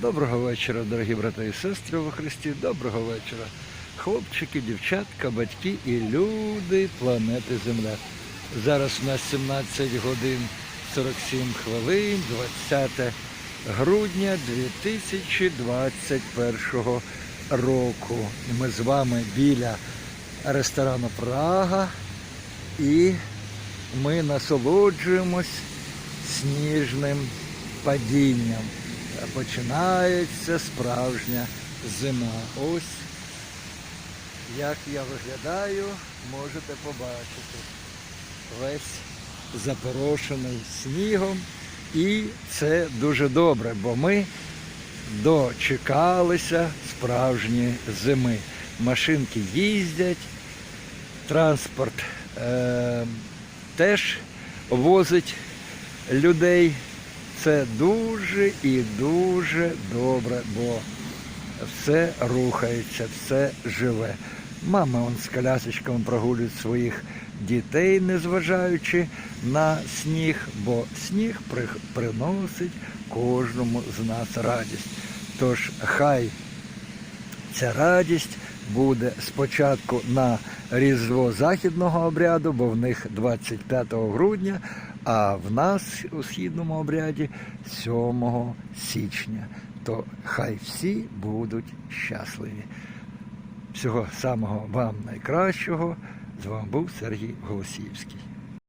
Доброго вечора, дорогі брати і сестри во Христі. Доброго вечора. Хлопчики, дівчатка, батьки і люди планети Земля. Зараз у нас 17 годин 47 хвилин, 20 грудня 2021 року. І Ми з вами біля ресторану Прага і ми насолоджуємось сніжним падінням. Починається справжня зима. Ось як я виглядаю, можете побачити. Весь запорошений снігом. І це дуже добре, бо ми дочекалися справжньої зими. Машинки їздять, транспорт е, теж возить людей. Це дуже і дуже добре, бо все рухається, все живе. Мами он з колясочками прогулюють своїх дітей, незважаючи на сніг, бо сніг при- приносить кожному з нас радість. Тож хай ця радість буде спочатку на Різдво Західного обряду, бо в них 25 грудня, а в нас у східному обряді 7 січня. То хай всі будуть щасливі. Всього самого вам найкращого. З вами був Сергій Голосіївський.